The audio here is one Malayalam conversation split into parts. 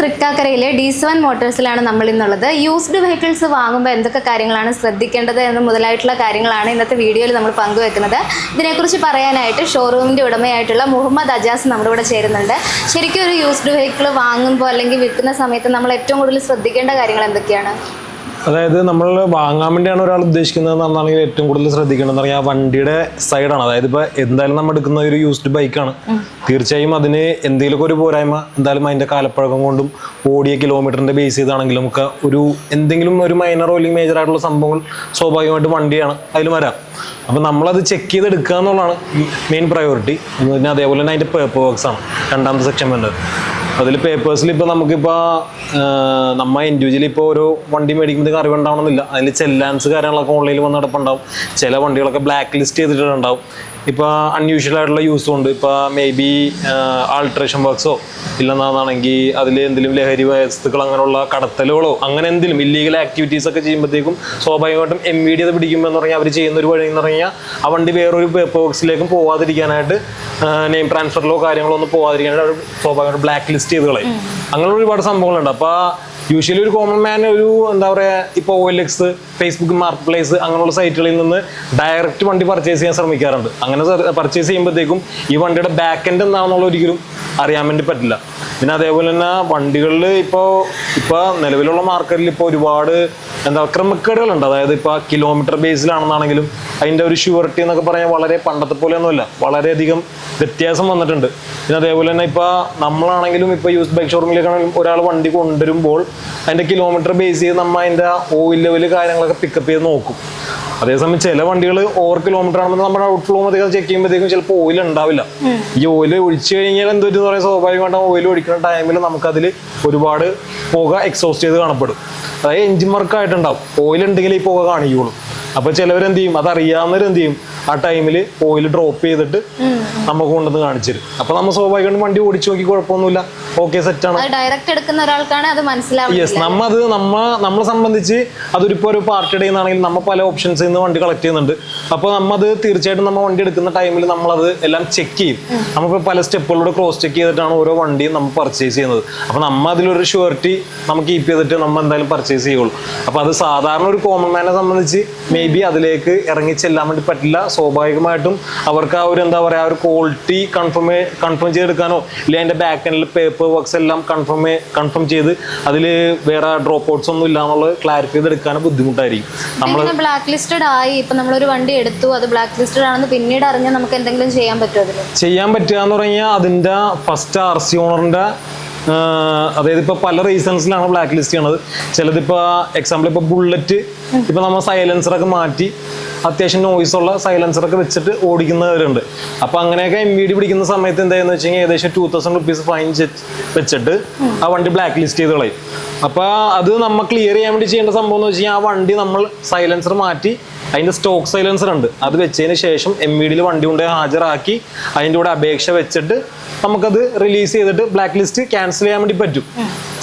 തൃക്കാക്കരയിലെ ഡി സെവൻ മോട്ടോഴ്സിലാണ് നമ്മൾ ഇന്നുള്ളത് യൂസ്ഡ് വെഹിക്കിൾസ് വാങ്ങുമ്പോൾ എന്തൊക്കെ കാര്യങ്ങളാണ് ശ്രദ്ധിക്കേണ്ടത് എന്ന് മുതലായിട്ടുള്ള കാര്യങ്ങളാണ് ഇന്നത്തെ വീഡിയോയിൽ നമ്മൾ പങ്കുവെക്കുന്നത്. ഇതിനെക്കുറിച്ച് പറയാനായിട്ട് ഷോറൂമിന്റെ ഉടമയായിട്ടുള്ള മുഹമ്മദ് അജാസ് നമ്മുടെ കൂടെ ചേരുന്നുണ്ട്. ശരിക്കും ഒരു യൂസ്ഡ് വെഹിക്കിൾ വാങ്ങുമ്പോൾ അല്ലെങ്കിൽ വിൽക്കുന്ന സമയത്ത് നമ്മൾ ഏറ്റവും കൂടുതൽ ശ്രദ്ധിക്കേണ്ട കാര്യങ്ങൾ എന്തൊക്കെയാണ്? അതായത് നമ്മൾ വാങ്ങാൻ വേണ്ടിയാണ് ഒരാൾ ഉദ്ദേശിക്കുന്നത് എന്നാണെങ്കിൽ ഏറ്റവും കൂടുതൽ ശ്രദ്ധിക്കേണ്ടത് പറഞ്ഞാൽ ആ വണ്ടിയുടെ സൈഡാണ് അതായത് ഇപ്പൊ എന്തായാലും നമ്മൾ എടുക്കുന്ന ഒരു യൂസ്ഡ് ബൈക്കാണ് തീർച്ചയായും അതിന് എന്തെങ്കിലുമൊക്കെ ഒരു പോരായ്മ എന്തായാലും അതിന്റെ കാലപ്പഴക്കം കൊണ്ടും ഓടിയ കിലോമീറ്ററിന്റെ ബേസ് ചെയ്താണെങ്കിലും ഒക്കെ ഒരു എന്തെങ്കിലും ഒരു മൈനറോ അല്ലെങ്കിൽ മേജർ ആയിട്ടുള്ള സംഭവങ്ങൾ സ്വാഭാവികമായിട്ട് വണ്ടിയാണ് അതിൽ വരാം. അപ്പൊ നമ്മളത് ചെക്ക് ചെയ്ത് എടുക്കുക എന്നുള്ളതാണ് മെയിൻ പ്രയോറിറ്റി പിന്നെ അതേപോലെ തന്നെ അതിന്റെ പേപ്പർ വർക്ക്സ് ആണ്. രണ്ടാമത്തെ സെക്ഷൻ വേണ്ടത് അതിൽ പേപ്പേഴ്സിൽ ഇപ്പോൾ നമുക്കിപ്പോൾ നമ്മ ഇൻഡിവിജ്വലി ഇപ്പോൾ ഒരു വണ്ടി മേടിക്കുമ്പോൾ അറിവ് ഉണ്ടാവണമെന്നില്ല അതിൽ ചെല്ലാൻസ് കാര്യങ്ങളൊക്കെ ഓൺലൈനിൽ വന്ന് നടപ്പുണ്ടാവും. ചില വണ്ടികളൊക്കെ ബ്ലാക്ക് ലിസ്റ്റ് ചെയ്തിട്ടുണ്ടാവും. ഇപ്പോൾ അൺയൂഷ്വൽ ആയിട്ടുള്ള യൂസും ഉണ്ട്. ഇപ്പോൾ മേ ബി ആൾട്രേഷൻ വർക്ക്സോ ഇല്ലെന്നാണെങ്കിൽ അതിൽ എന്തെങ്കിലും ലഹരി വസ്തുക്കൾ അങ്ങനെയുള്ള കടത്തലുകളോ അങ്ങനെ എന്തെങ്കിലും ഇല്ലീഗൽ ആക്ടിവിറ്റീസ് ഒക്കെ ചെയ്യുമ്പോഴത്തേക്കും സ്വാഭാവികമായിട്ടും എം വി ഡി അത് പിടിക്കുമ്പോൾ എന്ന് പറഞ്ഞാൽ അവർ ചെയ്യുന്ന ഒരു വഴി എന്ന് പറഞ്ഞാൽ ആ വണ്ടി വേറൊരു പേപ്പർ വർക്ക്സിലേക്കും പോവാതിരിക്കാനായിട്ട് നെയിം ട്രാൻസ്ഫറിലോ കാര്യങ്ങളോ ഒന്നും പോവാതിരിക്കാനായിട്ട് അവർ സ്വാഭാവികമായിട്ട് ബ്ലാക്ക് ലിസ്റ്റ് ചെയ്ത് കളയും. അങ്ങനെയുള്ള ഒരുപാട് സംഭവങ്ങളുണ്ട്. അപ്പോൾ യൂഷ്വലി ഒരു കോമൺ മാൻ ഒരു എന്താ പറയുക ഇപ്പോൾ L X Facebook marketplace അങ്ങനെയുള്ള സൈറ്റുകളിൽ നിന്ന് ഡയറക്റ്റ് വണ്ടി പർച്ചേസ് ചെയ്യാൻ ശ്രമിക്കാറുണ്ട്. അങ്ങനെ പർച്ചേസ് ചെയ്യുമ്പോഴത്തേക്കും ഈ വണ്ടിയുടെ ബാക്ക് എൻഡ് എന്താണെന്നുള്ള ഒരിക്കലും അറിയാൻ വേണ്ടി പറ്റില്ല. പിന്നെ അതേപോലെ തന്നെ വണ്ടികളിൽ ഇപ്പോൾ ഇപ്പോൾ നിലവിലുള്ള മാർക്കറ്റിൽ ഇപ്പോൾ ഒരുപാട് എന്താ ക്രമക്കേടുകളുണ്ട്. അതായത് ഇപ്പോൾ കിലോമീറ്റർ ബേസിലാണെന്നാണെങ്കിലും അതിന്റെ ഒരു ഷ്യൂറിറ്റി എന്നൊക്കെ പറയാൻ വളരെ പണ്ടത്തെ പോലെയൊന്നുമല്ല. വളരെയധികം വ്യത്യാസം വന്നിട്ടുണ്ട്. പിന്നെ അതേപോലെ തന്നെ ഇപ്പോൾ നമ്മളാണെങ്കിലും ഇപ്പോൾ യൂസ് ബൈക്ക് ഷോറൂമിലേക്കാണെങ്കിലും ഒരാൾ വണ്ടി കൊണ്ടുവരുമ്പോൾ അതിന്റെ കിലോമീറ്റർ ബേസ് ചെയ്ത് നമ്മൾ അതിന്റെ ഓയിൽ ലെവൽ കാര്യങ്ങളൊക്കെ പിക്കപ്പ് ചെയ്ത് നോക്കും. അതേസമയം ചില വണ്ടികൾ ഓവർ കിലോമീറ്റർ ആണെന്ന് നമ്മുടെ ഔട്ട് ഫ്ലോ മതി ചെക്ക് ചെയ്യുമ്പോഴത്തേക്കും ചിലപ്പോൾ ഓയിൽ ഉണ്ടാവില്ല. ഈ ഓയിൽ ഒഴിച്ചു കഴിഞ്ഞാൽ എന്തൊരു പറയുക സ്വാഭാവികമായിട്ടും ഓയിൽ ഒഴിക്കുന്ന ടൈമിൽ നമുക്കതിൽ ഒരുപാട് പുക എക്സോസ്റ്റ് ചെയ്ത് കാണപ്പെടും. അതായത് എഞ്ചിൻ വർക്ക് ആയിട്ടുണ്ടാവും. ഓയിൽ ഉണ്ടെങ്കിൽ ഈ പുക കാണിക്കുള്ളൂ അപ്പൊ ചിലവരെന്ത് ചെയ്യും? അത് എന്ത് ചെയ്യും? ആ ടൈമിൽ ഓയിൽ ഡ്രോപ്പ് ചെയ്തിട്ട് നമുക്ക് കൊണ്ടുവന്ന് കാണിച്ചു അപ്പൊ നമ്മൾ സ്വാഭാവികമായിട്ടും വണ്ടി ഓടിച്ചു നോക്കി കുഴപ്പമൊന്നുമില്ല. ഓക്കെ സെറ്റാണ് ഡയറക്റ്റ് എടുക്കുന്ന ഒരാൾക്കാണ് അത് മനസ്സിലാവും യെസ് നമ്മ അത് നമ്മ നമ്മളെ സംബന്ധിച്ച് അതൊരിപ്പോ ഒരു പാർട്ടിയുടെ ആണെങ്കിൽ നമ്മ പല ഓപ്ഷൻസ് നിന്ന് വണ്ടി കളക്ട് ചെയ്യുന്നുണ്ട്. അപ്പോൾ നമ്മത് തീർച്ചയായിട്ടും നമ്മ വണ്ടി എടുക്കുന്ന ടൈമിൽ നമ്മളത് എല്ലാം ചെക്ക് ചെയ്യും. നമ്മൾ പല സ്റ്റെപ്പുകളിലൂടെ ക്രോസ് ചെക്ക് ചെയ്തിട്ടാണ് ഓരോ വണ്ടിയും നമ്മൾ പർച്ചേസ് ചെയ്യുന്നത്. അപ്പോൾ നമ്മ അതിലൊരു ഷുവർട്ടി നമുക്ക് കീപ്പ് ചെയ്തിട്ട് നമ്മൾ എന്തായാലും പർച്ചേസ് ചെയ്യുള്ളൂ. അപ്പോൾ അത് സാധാരണ ഒരു കോമൺ മാനെ സംബന്ധിച്ച് മേ ബി അതിലേക്ക് ഇറങ്ങി ചെല്ലാൻ വേണ്ടി പറ്റില്ല. സ്വാഭാവികമായിട്ടും അവർക്ക് ആ ഒരു എന്താ പറയുക ആ ഒരു ക്വാളിറ്റി കൺഫേം കൺഫേം ചെയ്തെടുക്കാനോ ഇല്ലെങ്കിൽ അതിന്റെ ബാക്ക് എൻഡിൽ പേപ്പർ വർക്ക്സ് എല്ലാം കൺഫേം കൺഫേം ചെയ്ത് അതിൽ വേറെ ഡ്രോപ്പ് ഔട്ട്സ് ഒന്നും ഇല്ല എന്നുള്ളത് ക്ലാരിഫൈ ചെയ്തെടുക്കാനും ബുദ്ധിമുട്ടായിരിക്കും. നമ്മൾ ബ്ലാക്ക് ലിസ്റ്റഡ് ആയി ഇപ്പം നമ്മളൊരു വണ്ടി എടുത്തു അത് ബ്ലാക്ക് ലിസ്റ്റഡ് ആണെന്ന് പിന്നീട് അറിഞ്ഞാൽ നമുക്ക് എന്തെങ്കിലും ചെയ്യാൻ പറ്റുമോ ചെയ്യാൻ പറ്റുക എന്ന് പറഞ്ഞാൽ അതിന്റെ ഫസ്റ്റ് ആർ സി ഓണറിന്റെ അതായത് ഇപ്പൊ പല റീസൺസിലാണ് ബ്ലാക്ക് ലിസ്റ്റ് ചെയ്യണത്. ചിലതിപ്പോ എക്സാമ്പിൾ ഇപ്പൊ ബുള്ളറ്റ് ഇപ്പൊ നമ്മൾ സൈലൻസറൊക്കെ മാറ്റി അത്യാവശ്യം ഉള്ള സൈലൻസറൊക്കെ വെച്ചിട്ട് ഓടിക്കുന്നവരുണ്ട്. അപ്പൊ അങ്ങനെയൊക്കെ എം വി ഡി പിടിക്കുന്ന സമയത്ത് എന്തായെന്ന് വെച്ച് കഴിഞ്ഞാൽ ഏകദേശം ടൂ തൗസൻഡ് റുപ്പീസ് ഫൈൻ വെച്ചിട്ട് ആ വണ്ടി ബ്ലാക്ക് ലിസ്റ്റ് ചെയ്ത് കളയും. അപ്പൊ അത് നമ്മൾ ക്ലിയർ ചെയ്യാൻ വേണ്ടി ചെയ്യേണ്ട സംഭവം എന്ന് വെച്ച് കഴിഞ്ഞാൽ ആ വണ്ടി നമ്മൾ സൈലൻസർ മാറ്റി അതിന്റെ സ്റ്റോക്ക് സൈലൻസർ ഉണ്ട്. അത് വെച്ചതിന് ശേഷം എം വി ഡിയിൽ വണ്ടി കൊണ്ട് ഹാജരാക്കി അതിന്റെ കൂടെ അപേക്ഷ വെച്ചിട്ട് നമുക്കത് റിലീസ് ചെയ്തിട്ട് ബ്ലാക്ക് ലിസ്റ്റ് ക്യാൻസൽ ചെയ്യാൻ വേണ്ടി പറ്റും.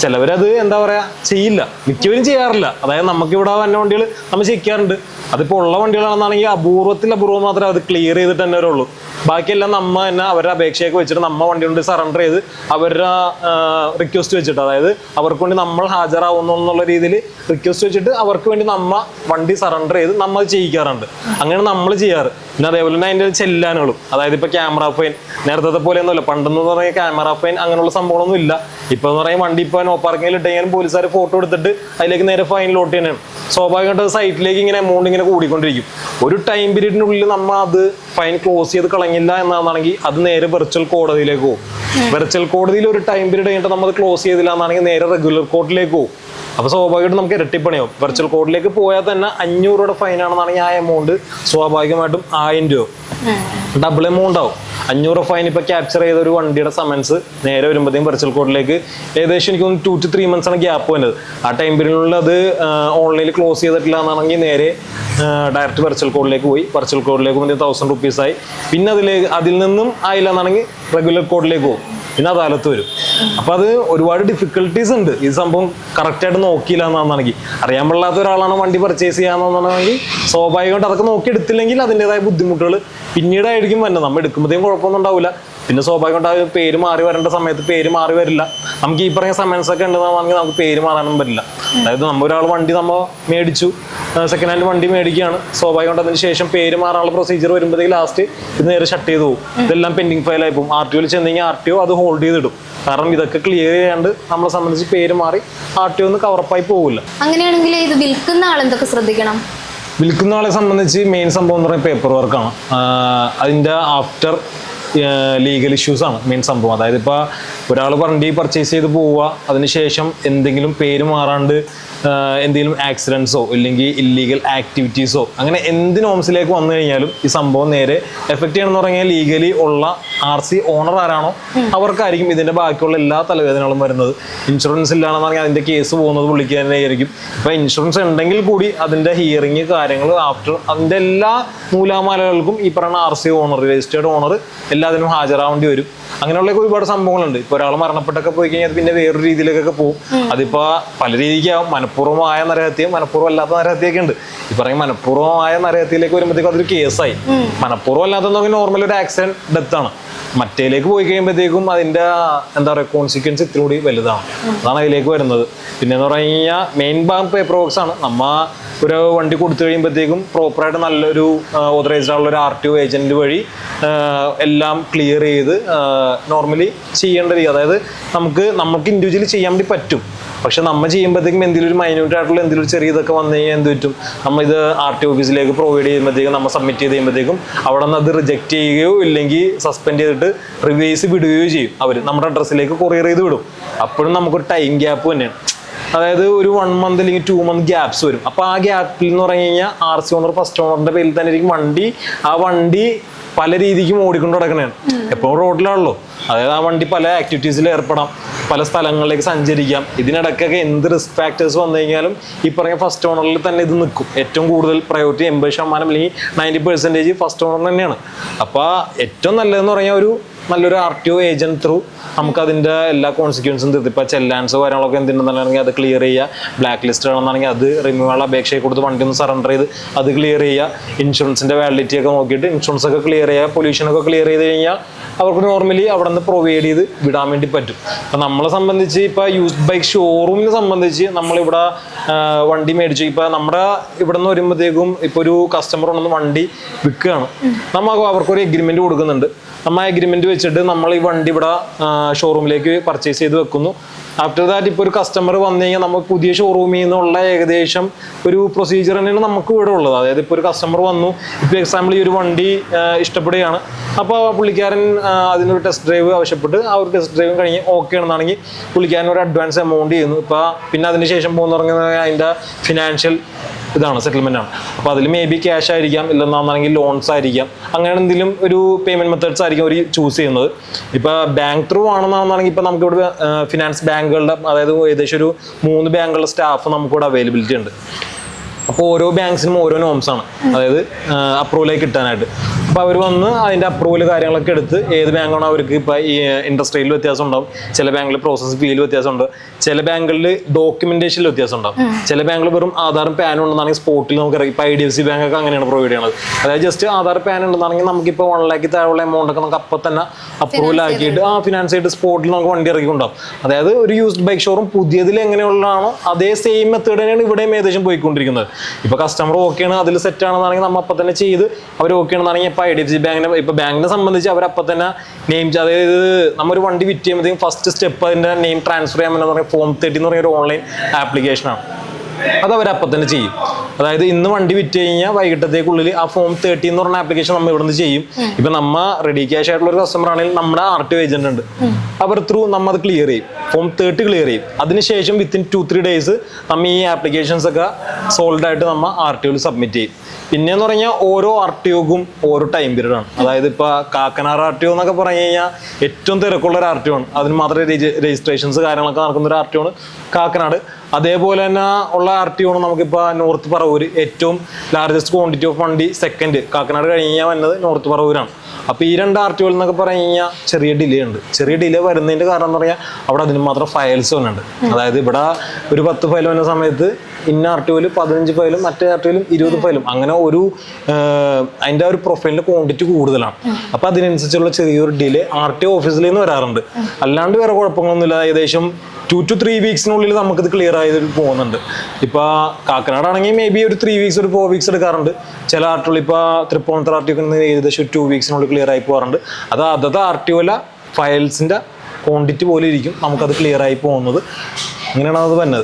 ചിലവരത് എന്താ പറയാ ചെയ്യില്ല. മിക്കവരും ചെയ്യാറില്ല. അതായത് നമുക്ക് ഇവിടെ വന്ന വണ്ടികൾ നമ്മൾ ചെയ്യിക്കാറുണ്ട് അതിപ്പോ ഉള്ള വണ്ടികളാണെന്നാണെങ്കിൽ അപൂർവത്തിൽ അപൂർവം മാത്രമേ അത് ക്ലിയർ ചെയ്തിട്ട് തന്നെ വരുള്ളൂ. ബാക്കിയെല്ലാം നമ്മ തന്നെ അവരുടെ അപേക്ഷയൊക്കെ വെച്ചിട്ട് നമ്മ വണ്ടി കൊണ്ട് സറണ്ടർ ചെയ്ത് അവരുടെ റിക്വസ്റ്റ് വെച്ചിട്ട് അതായത് അവർക്ക് വേണ്ടി നമ്മൾ ഹാജരാകുന്നു എന്നുള്ള രീതിയിൽ റിക്വസ്റ്റ് വെച്ചിട്ട് അവർക്ക് വേണ്ടി നമ്മ വണ്ടി സറണ്ടർ ചെയ്ത് നമ്മൾ ചെയ്യിക്കാറുണ്ട്. അങ്ങനെ നമ്മൾ ചെയ്യാറ്. പിന്നെ അതേപോലെ തന്നെ അതിന്റെ ചെല്ലാനുകളും. അതായത് ഇപ്പൊ ക്യാമറ ഫൈൻ നേരത്തെ പോലെയൊന്നുമില്ല. പണ്ടെന്ന് പറഞ്ഞാൽ ക്യാമറ ഫൈൻ അങ്ങനെയുള്ള സംഭവങ്ങളൊന്നും ഇല്ല. ഇപ്പൊ എന്ന് പറയാൻ വണ്ടി ഇപ്പൊ നോ പാർക്കിംഗിൽ ഇട്ടെങ്കിലും പോലീസുകാർ ഫോട്ടോ എടുത്തിട്ട് അതിലേക്ക് നേരെ ഫൈൻ ലോട്ട് തന്നെയാണ് സ്വാഭാവികമായിട്ട് സൈറ്റിലേക്ക് ഇങ്ങനെ എമൗണ്ട് ഇങ്ങനെ കൂടിക്കൊണ്ടിരിക്കും. ഒരു ടൈം പീരീഡിനുള്ളിൽ നമ്മൾ അത് ഫൈൻ ക്ലോസ് ചെയ്ത് കളഞ്ഞില്ല എന്നാണെങ്കിൽ അത് നേരെ വെർച്വൽ കോടതിയിലേക്ക് പോകും. വെർച്വൽ കോടതിയിൽ ഒരു ടൈം പീരീഡ് കഴിഞ്ഞിട്ട് നമ്മൾ ക്ലോസ് ചെയ്തില്ല എന്നാണെങ്കിൽ നേരെ റെഗുലർ കോർട്ടിലേക്ക് പോകും. അപ്പൊ സ്വാഭാവികമായിട്ടും നമുക്ക് ഇരട്ടിപ്പണിയാവും. വെർച്വൽ കോഡിലേക്ക് പോയാൽ തന്നെ അഞ്ഞൂറ് രൂപയുടെ ഫൈൻ ആണെന്നാണെങ്കിൽ ആ എമൗണ്ട് സ്വാഭാവികമായിട്ടും ആയിരം രൂപ ഡബിൾ എമൗണ്ട് ആവും. അഞ്ഞൂറ് ഫൈൻ ഇപ്പൊ ക്യാപ്ചർ ചെയ്ത ഒരു വണ്ടിയുടെ സമൻസ് നേരെ വരുമ്പോഴത്തേക്കും വെർച്വൽ കോഡിലേക്ക് ഏകദേശം എനിക്ക് തോന്നുന്നു ടു ടു ത്രീ മന്ത്സ് ആണ് ഗ്യാപ്പ് വന്നത്. ആ ടൈം പീരീഡിനുള്ളിൽ അത് ഓൺലൈനിൽ ക്ലോസ് ചെയ്തിട്ടില്ല എന്നാണെങ്കിൽ നേരെ ഡയറക്റ്റ് വെർച്വൽ കോഡിലേക്ക് പോയി. വെർച്വൽ കോഡിലേക്ക് വന്നിട്ട് തൗസൻഡ് റുപ്പീസ് ആയി. പിന്നെ അതിലേക്ക് അതിൽ നിന്നും ആയില്ല എന്നാണെങ്കിൽ റെഗുലർ കോഡിലേക്ക് പോകും. പിന്നെ അദാലത്ത് വരും. അപ്പൊ അത് ഒരുപാട് ഡിഫിക്കൽട്ടീസ് ഉണ്ട്. ഈ സംഭവം കറക്റ്റ് ആയിട്ട് നോക്കിയില്ല എന്നാണെങ്കിൽ അറിയാൻ പാടില്ലാത്ത ഒരാളാണ് വണ്ടി പർച്ചേസ് ചെയ്യാന്നാണെങ്കിൽ സ്വാഭാവികമായിട്ട് അതൊക്കെ നോക്കി എടുത്തില്ലെങ്കിൽ അതിന്റെതായ ബുദ്ധിമുട്ടുകൾ പിന്നീടായിരിക്കും വരുന്നത്. നമ്മൾ എടുക്കുമ്പോഴത്തേക്കും കുഴപ്പമൊന്നും ഉണ്ടാവില്ല. പിന്നെ സ്വാഭാവികമായിട്ട് പേര് മാറി വരേണ്ട സമയത്ത് പേര് മാറി വരില്ല. നമുക്ക് ഈ പറഞ്ഞ സമൻസ് ഒക്കെ ഉണ്ടെന്നാണെങ്കിൽ നമുക്ക് പേര് മാറാനും പറ്റില്ല. അതായത് നമ്മൾ ഒരാൾ വണ്ടി നമ്മൾ മേടിച്ചു. സെക്കൻഡ് ഹാൻഡ് വണ്ടി മേടിക്കുകയാണ്. സ്വാഭാവികമായിട്ട് അതിന് ശേഷം പേര് മാറാനുള്ള പ്രൊസീജിയർ വരുമ്പോഴത്തേക്ക് ലാസ്റ്റ് ഇത് നേരെ ഷട്ട് ചെയ്ത് പോകും ഇതെല്ലാം പെൻഡിങ് ഫയൽ ആയി പോകും ആർ ടി ഒയിൽ ചെന്നെങ്കിൽ ആർ ടി ഒ അത് ഹോൾഡ് ചെയ്തിടും. കാരണം ഇതൊക്കെ ക്ലിയർ ചെയ്യാണ്ട് നമ്മളെ സംബന്ധിച്ച് പേര് മാറി ആർ ടി ഒ ഒന്ന് കവറപ്പായി പോകില്ല അങ്ങനെയാണെങ്കിൽ ഇത് വിൽക്കുന്ന ആൾ എന്തൊക്കെ ശ്രദ്ധിക്കണം? വിൽക്കുന്ന ആളെ സംബന്ധിച്ച് മെയിൻ സംഭവം എന്ന് പറയുന്നത് പേപ്പർ വർക്കാണ് അതിന്റെ ആഫ്റ്റർ ലീഗൽ ഇഷ്യൂസ് ആണ് മെയിൻ സംഭവം. അതായത് ഇപ്പോൾ ഒരാൾ വണ്ടി പർച്ചേസ് ചെയ്ത് പോവുക അതിനുശേഷം എന്തെങ്കിലും പേര് മാറാണ്ട് എന്തെങ്കിലും ആക്സിഡൻസോ ഇല്ലെങ്കിൽ ഇല്ലീഗൽ ആക്ടിവിറ്റീസോ അങ്ങനെ എന്ത് നോംസിലേക്ക് വന്നു കഴിഞ്ഞാലും ഈ സംഭവം നേരെ എഫക്റ്റ് ചെയ്യണമെന്ന് പറഞ്ഞാൽ ലീഗലി ഉള്ള ആർ സി ഓണർ ആരാണോ അവർക്കായിരിക്കും ഇതിന്റെ ബാക്കിയുള്ള എല്ലാ തലവേദനകളും വരുന്നത്. ഇൻഷുറൻസ് ഇല്ലാന്ന് പറഞ്ഞാൽ അതിന്റെ കേസ് പോകുന്നത് പുള്ളിക്ക് തന്നെയായിരിക്കും അപ്പോൾ ഇൻഷുറൻസ് ഉണ്ടെങ്കിൽ കൂടി അതിന്റെ ഹിയറിങ് കാര്യങ്ങൾ ആഫ്റ്റർ അതിന്റെ എല്ലാ മൂലാമാലകൾക്കും ഈ പറയുന്ന R C owner registered owner എല്ലാത്തിനും ഹാജരാവേണ്ടി വരും. അങ്ങനെയുള്ള ഒരുപാട് സംഭവങ്ങളുണ്ട്. ഇപ്പൊ ഒരാൾ മരണപ്പെട്ടൊക്കെ പോയി കഴിഞ്ഞാൽ പിന്നെ വേറൊരു രീതിയിലേക്കൊക്കെ പോകും. അതിപ്പോ പല രീതിക്കാവും. മനഃപൂർവമായ നരഹത്യം മനഃപൂർവം അല്ലാത്ത നരഹത്യൊക്കെ ഉണ്ട് ഈ പറയും മനഃപൂർവമായ നരഹത്യയിലേക്ക് വരുമ്പോഴത്തേക്കും അതൊരു കേസായി. മനഃപൂർവം അല്ലാത്ത നോർമൽ ഒരു ആക്സിഡന്റ് ഡെത്ത് ആണ്. മറ്റേലേക്ക് പോയി കഴിയുമ്പോഴത്തേക്കും അതിന്റെ എന്താ പറയുക കോൺസിക്വൻസ് ഇത്തിരി കൂടി വലുതാണ്. അതാണ് അതിലേക്ക് വരുന്നത്. പിന്നെ എന്ന് പറഞ്ഞു കഴിഞ്ഞാൽ മെയിൻ ബാങ്ക് പേപ്പർ വർക്ക്സ് ആണ്. നമ്മ ഒരു വണ്ടി കൊടുത്തു കഴിയുമ്പോഴത്തേക്കും പ്രോപ്പറായിട്ട് നല്ലൊരു ഓതറൈസ്ഡ് ആയുള്ള ഒരു ആർ ടി ഒ ഏജന്റ് വഴി എല്ലാം ക്ലിയർ ചെയ്ത് നോർമലി ചെയ്യേണ്ട രീതി. അതായത് നമുക്ക് നമുക്ക് ഇൻഡിവിജ്വലി ചെയ്യാൻ വേണ്ടി പറ്റും. പക്ഷെ നമ്മൾ ചെയ്യുമ്പോഴത്തേക്കും എന്തെങ്കിലും ഒരു മൈന്യൂട്ട് ആയിട്ടുള്ള എന്തെങ്കിലും ചെറിയ ഇതൊക്കെ വന്നു കഴിഞ്ഞാൽ എന്ത് പറ്റും? നമ്മൾ ഇത് ആർ ടി ഓഫീസിലേക്ക് പ്രൊവൈഡ് ചെയ്യുമ്പോഴത്തേക്കും നമ്മൾ സബ്മിറ്റ് ചെയ്ത് കഴിയുമ്പോഴത്തേക്കും അവിടെ നിന്ന് അത് റിജക്റ്റ് ചെയ്യുകയോ ഇല്ലെങ്കിൽ സസ്പെൻഡ് ചെയ്തിട്ട് റിവേഴ്സ് വിടുകയോ ചെയ്യും. അവർ നമ്മുടെ അഡ്രസ്സിലേക്ക് കൊറിയർ ചെയ്ത് വിടും. അപ്പോഴും നമുക്ക് ടൈം ഗ്യാപ്പ് തന്നെയാണ്. അതായത് ഒരു വൺ മന്ത് അല്ലെങ്കിൽ ടു മന്ത് ഗ്യാപ്സ് വരും. അപ്പൊ ആ ഗ്യാപ്പിൽ എന്ന് പറഞ്ഞു കഴിഞ്ഞാൽ ആർ സി ഓണർ ഫസ്റ്റ് ഓണറിന്റെ പേരിൽ തന്നെ ആയിരിക്കും വണ്ടി. ആ വണ്ടി പല രീതിക്കും ഓടിക്കൊണ്ട് നടക്കണേണ് എപ്പോഴും റോഡിലാണല്ലോ അതായത് ആ വണ്ടി പല ആക്ടിവിറ്റീസിൽ ഏർപ്പെടാം. പല സ്ഥലങ്ങളിലേക്ക് സഞ്ചരിക്കാം. ഇതിനിടയ്ക്കൊക്കെ എന്ത് റിസ്ക് ഫാക്ടേഴ്സ് വന്നു കഴിഞ്ഞാലും ഈ പറഞ്ഞ ഫസ്റ്റ് ഓണറിൽ തന്നെ ഇത് നിൽക്കും. ഏറ്റവും കൂടുതൽ പ്രയോറിറ്റി എൺപത് ശതമാനം അല്ലെങ്കിൽ നയന്റി പെർസെന്റേജ് ഫസ്റ്റ് ഓണർ തന്നെയാണ്. അപ്പോൾ ഏറ്റവും നല്ലതെന്ന് പറഞ്ഞാൽ ഒരു നല്ലൊരു R T O agent through നമുക്ക് അതിന്റെ എല്ലാ കോൺസിക്വൻസും തീർത്ത്. ഇപ്പൊ ചെല്ലാൻസോ കാര്യങ്ങളൊക്കെ എന്തുണ്ടെന്നുണ്ടെങ്കിൽ അത് ക്ലിയർ ചെയ്യുക ബ്ലാക്ക് ലിസ്റ്റ് ആണെന്നുണ്ടെങ്കിൽ അത് റിമൂവൽ അപേക്ഷയെ കൊടുത്ത് വണ്ടി ഒന്ന് സറണ്ടർ ചെയ്ത് അത് ക്ലിയർ ചെയ്യുക ഇൻഷുറൻസിന്റെ വാലിഡിറ്റി ഒക്കെ നോക്കിയിട്ട് ഇൻഷുറൻസ് ഒക്കെ ക്ലിയർ ചെയ്യുക പൊല്യൂഷൻ ഒക്കെ ക്ലിയർ ചെയ്ത് കഴിഞ്ഞാൽ അവർക്ക് നോർമലി അവിടെ നിന്ന് പ്രൊവൈഡ് ചെയ്ത് വിടാൻ വേണ്ടി പറ്റും. അപ്പൊ നമ്മളെ സംബന്ധിച്ച് ഇപ്പൊ യൂസ്ഡ് ബൈക്ക് ഷോറൂമിനെ സംബന്ധിച്ച് നമ്മളിവിടെ വണ്ടി മേടിച്ചു. ഇപ്പൊ നമ്മുടെ ഇവിടെ നിന്ന് വരുമ്പോഴത്തേക്കും ഇപ്പൊ ഒരു കസ്റ്റമർ ഉണ്ടെന്ന് വണ്ടി വിൽക്കുകയാണ്. നമ്മൾ അവർക്കൊരു എഗ്രിമെന്റ് കൊടുക്കുന്നുണ്ട്. നമ്മൾ ആ എഗ്രിമെന്റ് വെച്ചിട്ട് നമ്മൾ ഈ വണ്ടി ഇവിടെ ഷോറൂമിലേക്ക് പർച്ചേസ് ചെയ്ത് വെക്കുന്നു. ആഫ്റ്റർ ദാറ്റ് ഇപ്പോൾ ഒരു കസ്റ്റമർ വന്നു കഴിഞ്ഞാൽ നമുക്ക് പുതിയ ഷോറൂമിൽ നിന്നുള്ള ഏകദേശം ഒരു പ്രൊസീജിയർ തന്നെയാണ് നമുക്ക് ഇവിടെ ഉള്ളത്. അതായത് ഇപ്പോൾ ഒരു കസ്റ്റമർ വന്നു. ഇപ്പോൾ എക്സാമ്പിൾ ഈ ഒരു വണ്ടി ആ, ഇഷ്ടപ്പെടുകയാണ്. അപ്പോൾ പുള്ളിക്കാരൻ അതിനൊരു ടെസ്റ്റ് ഡ്രൈവ് ആവശ്യപ്പെട്ട് ആ ഒരു ടെസ്റ്റ് ഡ്രൈവ് കഴിഞ്ഞ് ഓക്കെ ആണെന്നാണെങ്കിൽ പുള്ളിക്കാരൻ ഒരു അഡ്വാൻസ് എമൗണ്ട് ചെയ്യുന്നു. ഇപ്പോൾ പിന്നെ അതിന് ശേഷം പോകുന്ന പറഞ്ഞാൽ അതിന്റെ ഫിനാൻഷ്യൽ ഇതാണ് സെറ്റിൽമെന്റ് ആണ്. അപ്പോൾ അതിൽ മേ ബി ക്യാഷ് ആയിരിക്കാം ഇല്ലെന്നാണെങ്കിൽ ലോൺസ് ആയിരിക്കാം. അങ്ങനെ എന്തെങ്കിലും ഒരു പേയ്മെന്റ് മെത്തേഡ്സ് ആയിരിക്കും അവർ ചൂസ് ചെയ്യുന്നത്. ഇപ്പോൾ ബാങ്ക് ത്രൂ ആണെന്നാണെങ്കിൽ ഇപ്പോൾ നമുക്ക് ഇവിടെ ഫിനാൻസ് ബാങ്കുകളുടെ അതായത് ഏകദേശം ഒരു മൂന്ന് ബാങ്കുകളുടെ സ്റ്റാഫ് നമുക്കിവിടെ അവൈലബിലിറ്റി ഉണ്ട്. അപ്പോൾ ഓരോ ബാങ്ക്സിനും ഓരോ നോംസ് ആണ്. അതായത് അപ്രൂവലായി കിട്ടാനായിട്ട്. അപ്പോൾ അവർ വന്ന് അതിന്റെ അപ്രൂവൽ കാര്യങ്ങളൊക്കെ എടുത്ത് ഏത് ബാങ്കാണോ അവർക്ക് ഇപ്പോൾ ഈ ഇൻട്രസ്റ്റ് റേറ്റിൽ വ്യത്യാസം ഉണ്ടാവും. ചില ബാങ്കിൽ പ്രോസസ് ഫീയിൽ വ്യത്യാസമുണ്ട് ചില ബാങ്കുകളിൽ ഡോക്യുമെന്റേഷനിൽ വ്യത്യാസം ഉണ്ടാവും. ചില ബാങ്കിൽ വെറും ആധാറും പാനും ഉണ്ടെന്നാണെങ്കിൽ സ്പോട്ടിൽ നമുക്ക് ഇറങ്ങി ഇപ്പോൾ I D F C bank ഒക്കെ അങ്ങനെയാണ് പ്രൊവൈഡ് ചെയ്യുന്നത് അതായത് ജസ്റ്റ് ആധാർ പാൻ ഉണ്ടെന്നാണെങ്കിൽ നമുക്കിപ്പോൾ വൺ ലാക്ക് താഴെയുള്ള എമൗണ്ട് ഒക്കെ നമുക്ക് അപ്പം തന്നെ അപ്രൂവൽ ആക്കിയിട്ട് ആ ഫിനാൻസ് ആയിട്ട് സ്പോട്ടിൽ നമുക്ക് വണ്ടി ഇറക്കിയിട്ടുണ്ടാവും അതായത് ഒരു യൂസ്ഡ് ബൈക്ക് ഷോറും പുതിയതിൽ എങ്ങനെയുള്ളതാണോ അതേ സെയിം മെത്തേഡ് തന്നെയാണ് ഇവിടെയും ഏകദേശം പോയിക്കൊണ്ടിരിക്കുന്നത്. ഇപ്പൊ കസ്റ്റമർ ഓക്കെയാണ് അതിൽ സെറ്റ് ആണെന്നാണെങ്കിൽ നമ്മൾ അപ്പം തന്നെ ചെയ്ത് അവർ ഓക്കെ ആണെന്നാണെങ്കിൽ ഇപ്പൊ ഐ ഡി എഫ് സി ബാങ്കിനെ ഇപ്പൊ ബാങ്കിനെ സംബന്ധിച്ച് അവർ അപ്പം തന്നെ നെയിം അതായത് നമ്മ ഒരു വണ്ടി വിറ്റ് ചെയ്യുമ്പോഴത്തേക്കും ഫസ്റ്റ് സ്റ്റെപ്പ് അതിന്റെ നെയിം ട്രാൻസ്ഫർ ചെയ്യാൻ പറ്റുന്ന ഫോം തേർട്ടി എന്ന് പറഞ്ഞ ഒരു ഓൺലൈൻ ആപ്ലിക്കേഷനാണ് അത് അവർ അപ്പൊ തന്നെ ചെയ്യും. അതായത് ഇന്ന് വണ്ടി വിറ്റ് കഴിഞ്ഞാൽ വൈകിട്ടത്തേക്കുള്ളിൽ ആ ഫോം തേർട്ടി എന്ന് പറഞ്ഞ ആപ്ലിക്കേഷൻ നമ്മൾ ഇവിടുന്ന് ചെയ്യും. ഇപ്പൊ നമ്മ റെഡി ക്യാഷ് ആയിട്ടുള്ള ഒരു കസ്റ്റമർ ആണെങ്കിൽ നമ്മുടെ ആർ ടി ഏജന്റ് ഉണ്ട് അവർ ത്രൂ നമ്മൾ അത് ക്ലിയർ ചെയ്യും. ഫോം തേർട്ടി ക്ലിയർ ചെയ്യും. അതിനുശേഷം വിത്തിൻ ടു ത്രീ ഡേയ്സ് നമ്മ ഈ ആപ്ലിക്കേഷൻസ് ഒക്കെ സോൾഡ് ആയിട്ട് നമ്മ ആർ ടി ഒയിൽ സബ്മിറ്റ് ചെയ്യും. പിന്നെന്ന് പറഞ്ഞാൽ ഓരോ ആർ ടി ഒക്കും ഓരോ ടൈം പീരീഡ് ആണ്. അതായത് ഇപ്പൊ കാക്കനാർ ആർ ടി ഒ എന്നൊക്കെ പറഞ്ഞു കഴിഞ്ഞാൽ ഏറ്റവും തിരക്കുള്ള ഒരു ആർ ടി ഒ ആണ് അതിന് മാത്രമേ രജിസ്ട്രേഷൻസ് കാര്യങ്ങളൊക്കെ നടക്കുന്ന ഒരു ആർ ടി ഒ ആണ് കാക്കനാട്. അതേപോലെ തന്നെ ഉള്ള ആർ ടി ഓണം നമുക്കിപ്പോൾ നോർത്ത് പറവൂർ ഏറ്റവും ലാർജസ്റ്റ് ക്വാണ്ടിറ്റി ഓഫ് വണ്ടി സെക്കൻഡ് കാക്കനാട് കഴിഞ്ഞ് കഴിഞ്ഞാൽ വന്നത് നോർത്ത് പറവൂരാണ്. അപ്പോൾ ഈ രണ്ട് ആർ ടി ഒ എന്നൊക്കെ പറഞ്ഞു കഴിഞ്ഞാൽ ചെറിയ ഡിലേ ഉണ്ട്. ചെറിയ ഡിലേ വരുന്നതിന്റെ കാരണം എന്ന് പറഞ്ഞാൽ അവിടെ അതിന് മാത്രം ഫയൽസ് വന്നുണ്ട് അതായത് ഇവിടെ ഒരു പത്ത് ഫയൽ വന്ന സമയത്ത് ഇന്ന ആർ ടി ഒയിൽ പതിനഞ്ച് ഫയലും മറ്റേ ആർ ടി ഒയിലും ഇരുപത് ഫയലും അങ്ങനെ ഒരു അതിന്റെ ഒരു പ്രൊഫൈലിന്റെ ക്വാണ്ടിറ്റി കൂടുതലാണ്. അപ്പോൾ അതിനനുസരിച്ചുള്ള ചെറിയൊരു ഡിലേ ആർ ടി ഓഫീസിൽ നിന്ന് വരാറുണ്ട് അല്ലാണ്ട് വേറെ കുഴപ്പങ്ങളൊന്നുമില്ല. ഏകദേശം ടു ടു ത്രീ വീക്സിനുള്ളിൽ നമുക്കിത് ക്ലിയർ ആയത് പോകുന്നുണ്ട്. ഇപ്പോൾ കാക്കനാട് ആണെങ്കിൽ മേ ബി ഒരു ത്രീ വീക്സ് ഒരു ഫോർ വീക്സ് എടുക്കാറുണ്ട്. ചില ആർട്ടുകൾ ഇപ്പോൾ തൃപ്പൂണിത്തറ ആർ ഏകദേശം ടു വീക്സിനുള്ളിൽ ക്ലിയർ ആയി പോകാറുണ്ട്. അത് അതത് ആർ ടി ഒല ഫയൽസിന്റെ ക്വാണ്ടിറ്റി പോലെ ഇരിക്കും. നമുക്കത് ക്ലിയർ ആയി പോകുന്നത്. അങ്ങനെയാണ് അത് വരുന്നത്